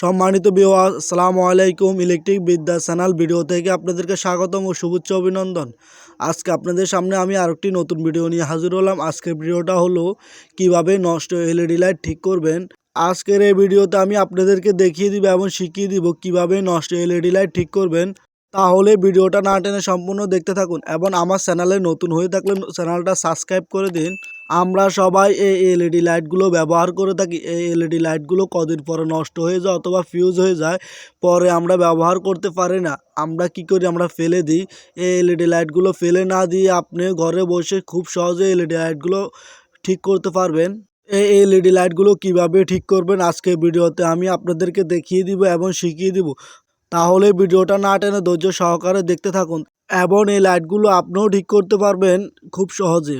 সম্মানিত বিওয়া আসসালামু আলাইকুম ইলেকট্রিক বিদ্যা চ্যানেল ভিডিও থেকে আপনাদেরকে স্বাগতম ও শুভেচ্ছা অভিনন্দন। আজকে আপনাদের সামনে আমি আরেকটি নতুন ভিডিও নিয়ে হাজির হলাম। আজকের ভিডিওটা হলো কীভাবে নষ্ট এলইডি লাইট ঠিক করবেন। আজকের এই ভিডিওতে আমি আপনাদেরকে দেখিয়ে দিব এবং শিখিয়ে দিব কীভাবে নষ্ট এলইডি লাইট ঠিক করবেন। তাহলে ভিডিওটা না টেনে সম্পূর্ণ দেখতে থাকুন এবং আমার চ্যানেলে নতুন হয়ে থাকলে চ্যানেলটা সাবস্ক্রাইব করে দিন। আমরা সবাই এই এলইডি লাইটগুলো ব্যবহার করে থাকি। এই এলইডি লাইটগুলো কদিন পরে নষ্ট হয়ে যায় অথবা ফিউজ হয়ে যায়, পরে আমরা ব্যবহার করতে পারি না। আমরা কি করি? আমরা ফেলে দিই। এই এলইডি লাইটগুলো ফেলে না দিয়ে আপনি ঘরে বসে খুব সহজে এলইডি লাইটগুলো ঠিক করতে পারবেন। এই এলইডি লাইটগুলো কীভাবে ঠিক করবেন? আজকে ভিডিওতে আমি আপনাদেরকে দেখিয়ে দিব এবং শিখিয়ে দিব। তাহলে ভিডিওটা না টেনে ধৈর্য সহকারে দেখতে থাকুন এবং এই লাইটগুলো আপনিও ঠিক করতে পারবেন খুব সহজে।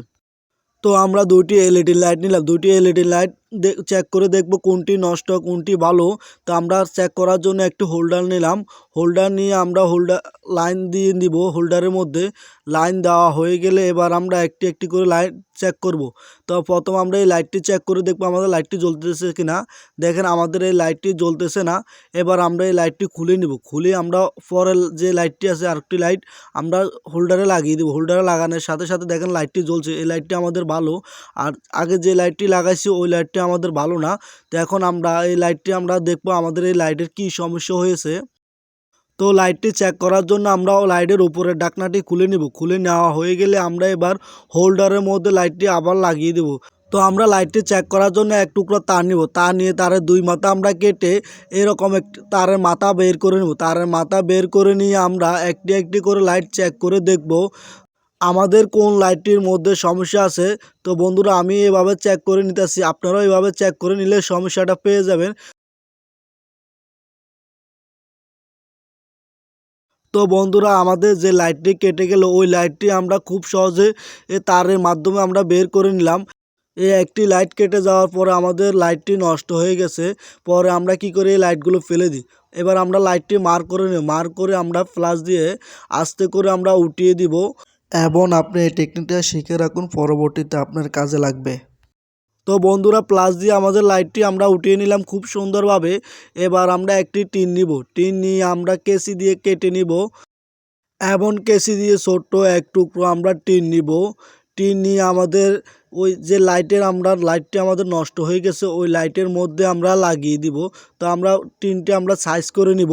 তো আমরা দুইটি এলইডি লাইট নিলাম। দুইটি এলইডি লাইট চেক করে দেখব কোনটি নষ্ট, কোনটি ভালো। তো আমরা চেক করার জন্য একটি হোল্ডার নিলাম। হোল্ডার নিয়ে আমরা হোল্ডার লাইন দিয়ে নিব হোল্ডারের মধ্যে। লাইন দেওয়া হয়ে গেলে এবার আমরা একটি একটি করে লাইট চেক করব। তো প্রথম আমরা এই লাইটটি চেক করে দেখব আমাদের লাইটটি জ্বলতেছে কি না দেখেন আমাদের এই লাইটটি জ্বলতেছে না। এবার আমরা এই লাইটটি খুলে নিব। খুলে আমরা পরের যে লাইটটি আছে আরেকটি লাইট আমরা হোল্ডারে লাগিয়ে দেবো। হোল্ডারে লাগানোর সাথে সাথে দেখেন লাইটটি জ্বলছে। এই লাইটটি আমাদের ভালো। আর আগে যে লাইটটি লাগাইছি, ওই লাইটটি আমাদের ভালো না, তো এখন আমরা এই লাইটটি আমরা দেখব আমাদের এই লাইটের কি সমস্যা হয়েছে। তো লাইটটি চেক করার জন্য আমরা লাইটের উপরের ডাকনাটি খুলে নিব। খুলে নেওয়া হয়ে গেলে আমরা এবার হোল্ডারের মধ্যে লাইটটি আবার লাগিয়ে দেব। তো আমরা লাইটটি চেক করার জন্য এক টুকরো তার নিব। তার নিয়ে তারের দুই মাথা আমরা কেটে এরকম এক তারের মাথা বের করে নেব। তারের মাথা বের করে নিয়ে আমরা একটি একটি করে লাইট চেক করে দেখব আমাদের কোন লাইটটির মধ্যে সমস্যা আছে? তো বন্ধুরা, আমি এভাবে চেক করে নিতেছি। আপনারাও এভাবে চেক করে নিলে সমস্যাটা পেয়ে যাবেন। তো বন্ধুরা, আমাদের যে লাইটটি কেটে গেল, ওই লাইটটি আমরা খুব সহজে এ তারের মাধ্যমে আমরা বের করে নিলাম। এই একটি লাইট কেটে যাওয়ার পরে আমাদের লাইটটি নষ্ট হয়ে গেছে। পরে আমরা কি করি এই লাইটগুলো ফেলে দিই? এবার আমরা লাইটটি মার করে নিই মার করে আমরা ফ্লাশ দিয়ে আস্তে করে আমরা উঠিয়ে দিব। এবং আপনি এই টেকনিকটা শিখে রাখুন, পরবর্তীতে আপনার কাজে লাগবে। তো বন্ধুরা প্লাস দিয়ে আমাদের লাইটটি আমরা উঠিয়ে নিলাম খুব সুন্দরভাবে। এবার আমরা একটি টিন নিব। টিন নিয়ে আমরা কেসি দিয়ে কেটে নিব। এবং কেসি দিয়ে ছোট্ট এক টুকরো আমরা টিন নিব। টিন নিয়ে আমাদের ওই যে লাইটের আমরা লাইটটি আমাদের নষ্ট হয়ে গেছে, ওই লাইটের মধ্যে আমরা লাগিয়ে দিব। তো আমরা টিনটি আমরা সাইজ করে নিব।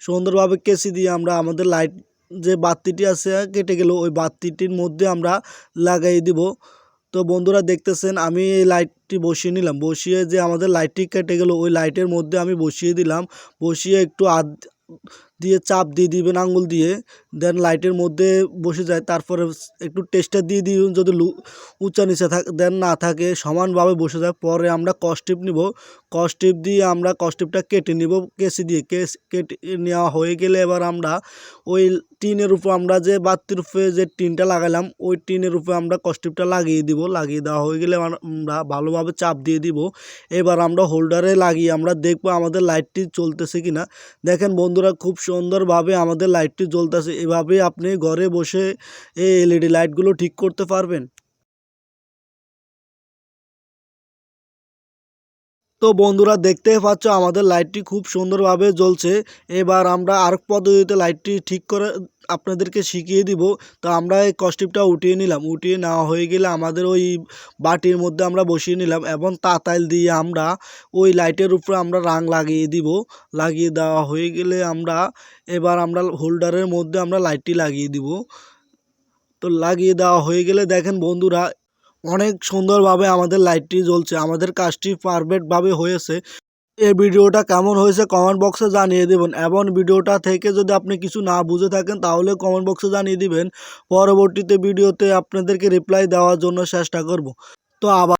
সুন্দরভাবে কেসি দিয়ে আমরা আমাদের লাইট যে বাতিটি আছে, কেটে গেল। ওই বাতিটির মধ্যে আমরা লাগাই দিব। তো বন্ধুরা দেখতেছেন, আমি এই লাইটটি বসিয়ে নিলাম। বসিয়ে যে আমাদের লাইটটি কেটে গেল, ওই লাইটের মধ্যে আমি বসিয়ে দিলাম। বসিয়ে একটু আধ দিয়ে চাপ দিয়ে দিবেন আঙুল দিয়ে। দেন লাইটের মধ্যে বসে যায়। তারপরে একটু টেস্টার দিয়ে দিই যদি লু উঁচা নিচে থাক দেন না থাকে, সমানভাবে বসে যায়। পরে আমরা কস্টিপ নিব। কস্টিপ দিয়ে আমরা কস্টিপটা কেটে নিব, কেসি দিয়ে। কেস, কেটে নেওয়া হয়ে গেলে এবার আমরা ওই টিনের উপর আমরা যে বাতির উপরে যে টিনটা লাগালাম, ওই টিনের উপরে আমরা কস্টিপটা লাগিয়ে দিব। লাগিয়ে দেওয়া হয়ে গেলে আমরা ভালোভাবে চাপ দিয়ে দিব। এবার আমরা হোল্ডারে লাগিয়ে আমরা দেখব আমাদের লাইটটি চলতেছে কি না দেখেন বন্ধুরা, খুব সুন্দরভাবে আমাদের লাইটটি জ্বলতেছে। এভাবে আপনি ঘরে বসে এই এলইডি লাইটগুলো ঠিক করতে পারবেন। তো বন্ধুরা দেখতেই পাচ্ছ, আমাদের লাইটটি খুব সুন্দরভাবে জ্বলছে। এবার আমরা আরেক পদ্ধতিতে লাইটটি ঠিক করে আপনাদেরকে শিখিয়ে দিব। তো আমরা এই কস্টিপটা উঠিয়ে নিলাম। উঠিয়ে নেওয়া হয়ে গেলে আমাদের ওই বাটির মধ্যে আমরা বসিয়ে নিলাম এবং তাতাইল দিয়ে আমরা ওই লাইটের উপরে আমরা রাং লাগিয়ে দিব। লাগিয়ে দেওয়া হয়ে গেলে আমরা এবার আমরা হোল্ডারের মধ্যে আমরা লাইটটি লাগিয়ে দিব। তো লাগিয়ে দেওয়া হয়ে গেলে দেখেন বন্ধুরা অনেক সুন্দরভাবে আমাদের লাইটটি জ্বলছে, আমাদের কাজটি পারফেক্টভাবে হয়েছে। এই ভিডিওটা কেমন হয়েছে কমেন্ট বক্সে জানিয়ে দেবেন এবং ভিডিওটা থেকে যদি আপনি কিছু না বুঝে থাকেন তাহলে কমেন্ট বক্সে জানিয়ে দিবেন। পরবর্তীতে ভিডিওতে আপনাদেরকে রিপ্লাই দেওয়ার জন্য চেষ্টা করব। তো আবার